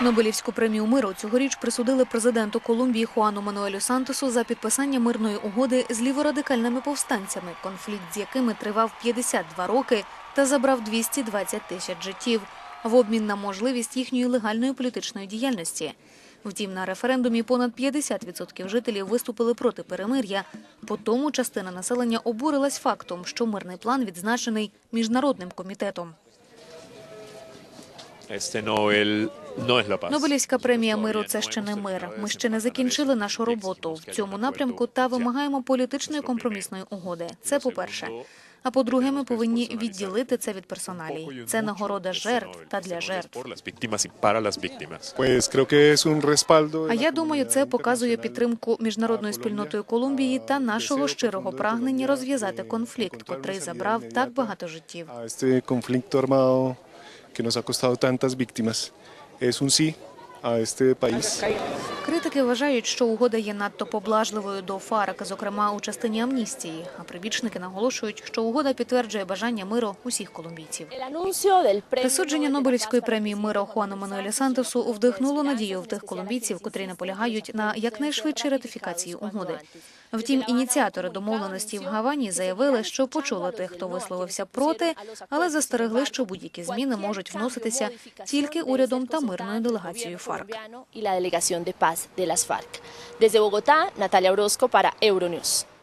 Нобелівську премію миру цьогоріч присудили президенту Колумбії Хуану Мануелю Сантосу за підписання мирної угоди з ліворадикальними повстанцями, конфлікт з якими тривав 52 роки та забрав 220 тисяч життів в обмін на можливість їхньої легальної політичної діяльності. Втім, на референдумі понад 50% жителів виступили проти перемир'я. По тому частина населення обурилась фактом, що мирний план відзначений міжнародним комітетом. Нобелівська премія миру це ще не мир. Ми ще не закінчили нашу роботу в цьому напрямку та вимагаємо політичної компромісної угоди. Це по-перше. А по-друге, ми повинні відділити це від персоналій. Це нагорода жертв та для жертв. А я думаю, це показує підтримку міжнародною a спільнотою Колумбії та нашого щирого прагнення розв'язати конфлікт, котрий забрав так багато життів. Que nos ha costado tantas víctimas. Es un sí a este país. Критики вважають, що угода є надто поблажливою до ФАРК, зокрема у частині амністії. А прибічники наголошують, що угода підтверджує бажання миру усіх колумбійців. Присудження Нобелівської премії миру Хуану Мануелі Сантосу вдихнуло надію в тих колумбійців, котрі наполягають на якнайшвидшій ратифікації угоди. Втім, ініціатори домовленості в Гавані заявили, що почули тих, хто висловився проти, але застерегли, що будь-які зміни можуть вноситися тільки урядом та мирною делегацією Y la delegación de paz de las FARC. Desde Bogotá, Natalia Orozco para Euronews.